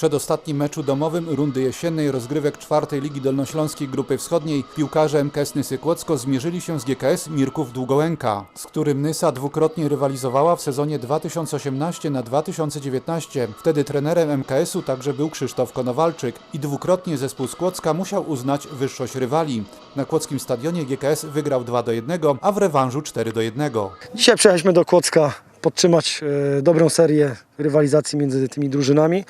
przedostatnim meczu domowym rundy jesiennej rozgrywek czwartej Ligi Dolnośląskiej Grupy Wschodniej piłkarze MKS Nysy Kłodzko zmierzyli się z GKS Mirków Długołęka, z którym Nysa dwukrotnie rywalizowała w sezonie 2018 na 2019. Wtedy trenerem MKS-u także był Krzysztof Konowalczyk i dwukrotnie zespół z Kłodzka musiał uznać wyższość rywali. Na kłodzkim stadionie GKS wygrał 2 do 1, a w rewanżu 4 do 1. Dzisiaj przyjechaliśmy do Kłodzka podtrzymać e, dobrą serię rywalizacji między tymi drużynami.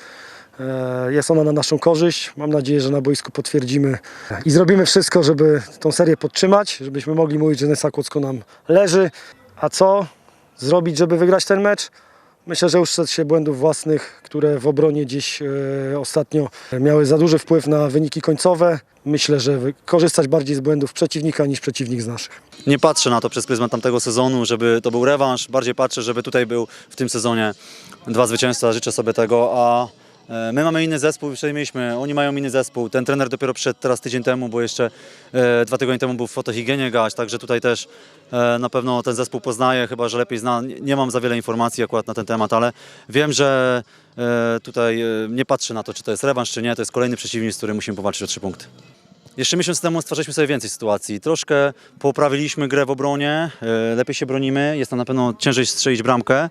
E, Jest ona na naszą korzyść. Mam nadzieję, że na boisku potwierdzimy i zrobimy wszystko, żeby tą serię podtrzymać, żebyśmy mogli mówić, że Nesa Kłodzko nam leży. A co zrobić, żeby wygrać ten mecz? Myślę, że uszczęść się błędów własnych, które w obronie dziś e, ostatnio miały za duży wpływ na wyniki końcowe. Myślę, że korzystać bardziej z błędów przeciwnika niż przeciwnik z naszych. nie patrzę na to przez pryzmat tamtego sezonu, żeby to był rewanż. Bardziej patrzę, żeby tutaj był w tym sezonie dwa zwycięstwa. Życzę sobie tego, a my mamy inny zespół, już tutaj mieliśmy, oni mają inny zespół. Ten trener dopiero przyszedł teraz tydzień temu, bo jeszcze e, dwa tygodnie temu był w fotohigienie gaś, także tutaj też e, na pewno ten zespół poznaje, chyba że lepiej zna. Nie, nie mam za wiele informacji akurat na ten temat, ale wiem, że e, tutaj e, nie patrzę na to, czy to jest rewanż, czy nie. To jest kolejny przeciwnik, z którym musimy powalczyć o trzy punkty. Jeszcze miesiąc temu stwarzaliśmy sobie więcej sytuacji. Troszkę poprawiliśmy grę w obronie, e, lepiej się bronimy, jest nam na pewno ciężej strzelić bramkę,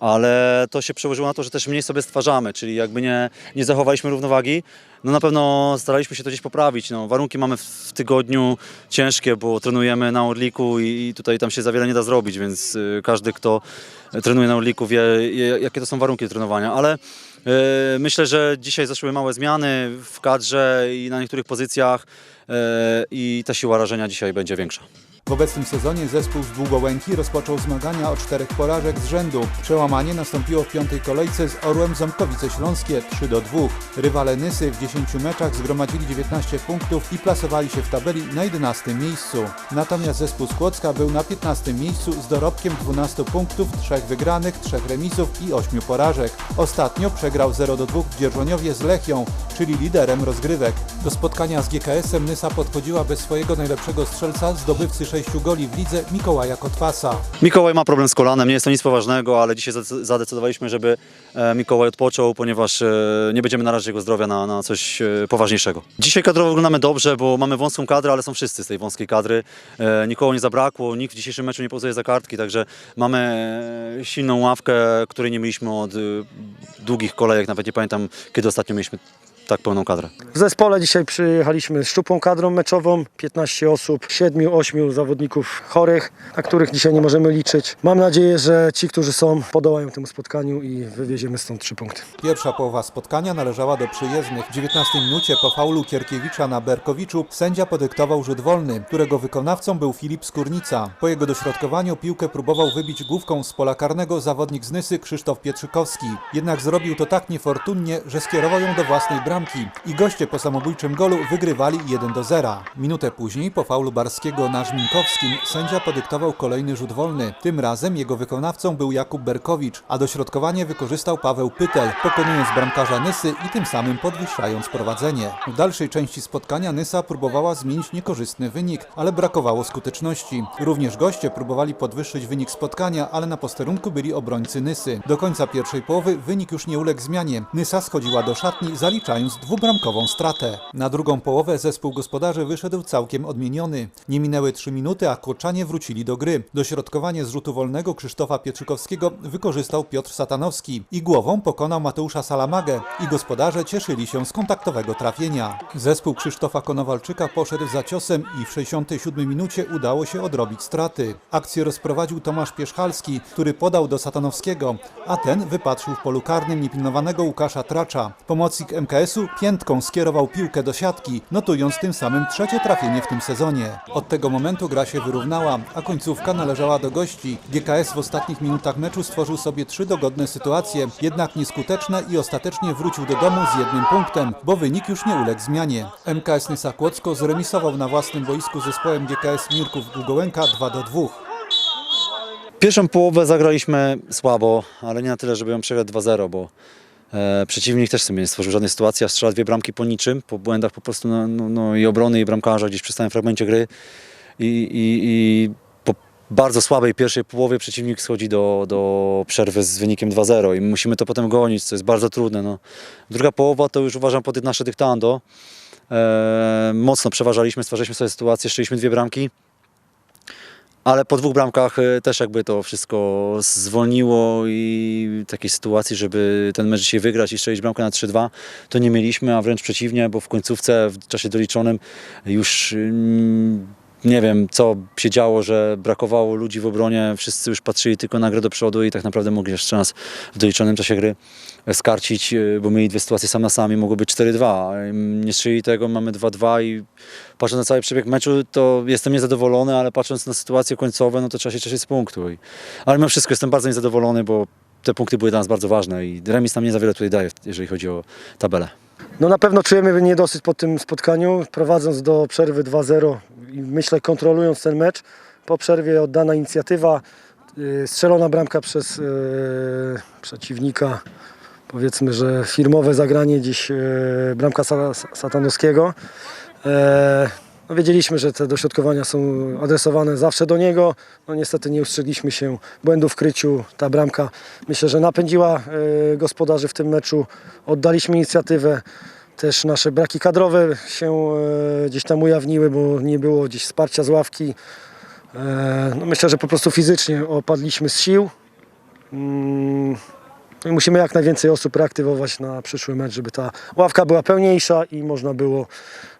ale to się przełożyło na to, że też mniej sobie stwarzamy, czyli jakby nie, nie zachowaliśmy równowagi. No na pewno staraliśmy się to gdzieś poprawić. No, warunki mamy w, tygodniu ciężkie, bo trenujemy na Orliku i, tutaj tam się za wiele nie da zrobić, więc y, każdy, kto trenuje na Orliku wie, jakie to są warunki trenowania, ale E, Myślę, że dzisiaj zaszły małe zmiany w kadrze i na niektórych pozycjach e, i ta siła rażenia dzisiaj będzie większa. W obecnym sezonie zespół z Długołęki rozpoczął zmagania o czterech porażek z rzędu. Przełamanie nastąpiło w piątej kolejce z Orłem Ząbkowice Śląskie 3 do 2. Rywale Nysy w 10 meczach zgromadzili 19 punktów i plasowali się w tabeli na 11 miejscu. Natomiast zespół z Kłodzka był na 15 miejscu z dorobkiem 12 punktów, 3 wygranych, 3 remisów i 8 porażek. Ostatnio przegrał 0 do 2 w Dzierżoniowie z Lechią, czyli liderem rozgrywek. Do spotkania z GKS-em Nysa podchodziła bez swojego najlepszego strzelca, zdobywcy 6 goli w lidze Mikołaja Kotwasa. Mikołaj ma problem z kolanem, nie jest to nic poważnego, ale dzisiaj zade- zadecydowaliśmy, żeby e, Mikołaj odpoczął, ponieważ e, nie będziemy narażać jego zdrowia na, na coś e, poważniejszego. Dzisiaj kadrowo wyglądamy dobrze, bo mamy wąską kadrę, ale są wszyscy z tej wąskiej kadry. Nikogo nie zabrakło, nikt w dzisiejszym meczu nie pozuje za kartki, także mamy silną ławkę, której nie mieliśmy od długich kolejek, nawet nie pamiętam kiedy ostatnio mieliśmy tak pełną kadrę. W zespole dzisiaj przyjechaliśmy z szczupłą kadrą meczową, 15 osób, 7-8 zawodników chorych, na których dzisiaj nie możemy liczyć. Mam nadzieję, że ci, którzy są, podołają temu spotkaniu i wywieziemy stąd 3 punkty. Pierwsza połowa spotkania należała do przyjezdnych. W 19 minucie po faulu Kierkiewicza na Berkowiczu sędzia podyktował rzut wolny, którego wykonawcą był Filip Skórnica. Po jego dośrodkowaniu piłkę próbował wybić główką z pola karnego zawodnik z Nysy Krzysztof Pietrzykowski. Jednak zrobił to tak niefortunnie, że skierował ją do własnej bramki i goście po samobójczym golu wygrywali 1 do 0. Minutę później po faulu Barskiego na Żminkowskim sędzia podyktował kolejny rzut wolny. Tym razem jego wykonawcą był Jakub Berkowicz, a dośrodkowanie wykorzystał Paweł Pytel, pokonując bramkarza Nysy i tym samym podwyższając prowadzenie. W dalszej części spotkania Nysa próbowała zmienić niekorzystny wynik, ale brakowało skuteczności. Również goście próbowali podwyższyć wynik spotkania, ale na posterunku byli obrońcy Nysy. Do końca pierwszej połowy wynik już nie uległ zmianie. Nysa schodziła do szatni, zaliczając dwubramkową stratę. Na drugą połowę zespół gospodarzy wyszedł całkiem odmieniony. Nie minęły trzy minuty, a Kłoczanie wrócili do gry. Dośrodkowanie z rzutu wolnego Krzysztofa Pietrzykowskiego wykorzystał Piotr Satanowski i głową pokonał Mateusza Salamagę i gospodarze cieszyli się z kontaktowego trafienia. Zespół Krzysztofa Konowalczyka poszedł za ciosem i w 67 minucie udało się odrobić straty. Akcję rozprowadził Tomasz Pierzchalski, który podał do Satanowskiego, a ten wypatrzył w polu karnym niepilnowanego Łukasza Tracza. Pomocnik MKS-u piętką skierował piłkę do siatki, notując tym samym trzecie trafienie w tym sezonie. Od tego momentu gra się wyrównała, a końcówka należała do gości. GKS w ostatnich minutach meczu stworzył sobie trzy dogodne sytuacje, jednak nieskuteczne i ostatecznie wrócił do domu z jednym punktem, bo wynik już nie uległ zmianie. MKS Nysa Kłodzko zremisował na własnym boisku zespołem GKS Mirków Długołęka 2 do 2. Pierwszą połowę zagraliśmy słabo, ale nie na tyle, żeby ją przegrać 2-0, bo e, przeciwnik też sobie nie stworzył żadnej sytuacji, a strzela dwie bramki po niczym, po błędach po prostu no, no, no, i obrony, i bramkarza gdzieś przy stałym fragmencie gry. I, i, i po bardzo słabej pierwszej połowie przeciwnik schodzi do, do przerwy z wynikiem 2-0 i musimy to potem gonić, co jest bardzo trudne. No. Druga połowa to już uważam pod nasze dyktando. E, mocno przeważaliśmy, stwarzaliśmy sobie sytuację, strzeliśmy dwie bramki. Ale po dwóch bramkach e, też jakby to wszystko zwolniło i takiej sytuacji, żeby ten mecz dzisiaj wygrać i strzelić bramkę na 3-2, to nie mieliśmy, a wręcz przeciwnie, bo w końcówce, w czasie doliczonym już mm, nie wiem co się działo, że brakowało ludzi w obronie, wszyscy już patrzyli tylko na grę do przodu i tak naprawdę mogli jeszcze nas w doliczonym czasie gry skarcić, e, bo mieli dwie sytuacje sam na sami, mogło być 4-2. a im Nie strzelili tego, mamy 2-2 i patrząc na cały przebieg meczu, to jestem niezadowolony, ale patrząc na sytuacje końcowe, no to trzeba się cieszyć z punktu. Ale mimo wszystko jestem bardzo niezadowolony, bo te punkty były dla nas bardzo ważne i remis nam nie za wiele tutaj daje, jeżeli chodzi o tabelę. No na pewno czujemy niedosyt po tym spotkaniu, prowadząc do przerwy 2-0 i myślę kontrolując ten mecz. Po przerwie oddana inicjatywa, yy, strzelona bramka przez yy, przeciwnika, powiedzmy, że firmowe zagranie dziś yy, bramka Sa- Sa- Satanowskiego. E, No wiedzieliśmy, że te dośrodkowania są adresowane zawsze do niego. No niestety nie ustrzegliśmy się błędu w kryciu. Ta bramka myślę, że napędziła gospodarzy w tym meczu. Oddaliśmy inicjatywę. Też nasze braki kadrowe się e, gdzieś tam ujawniły, bo nie było gdzieś wsparcia z ławki. E, No myślę, że po prostu fizycznie opadliśmy z sił. I musimy jak najwięcej osób reaktywować na przyszły mecz, żeby ta ławka była pełniejsza i można było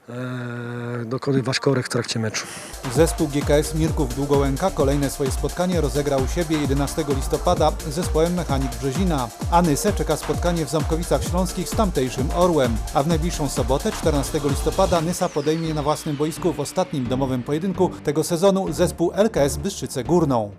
e, dokonywać korekt w trakcie meczu. Zespół GKS Mirków Długołęka kolejne swoje spotkanie rozegrał u siebie 11 listopada z zespołem Mechanik Brzezina. A Nysę czeka spotkanie w Zamkowicach Śląskich z tamtejszym Orłem. A w najbliższą sobotę, 14 listopada, Nysa podejmie na własnym boisku w ostatnim domowym pojedynku tego sezonu zespół LKS Bystrzycę Górną.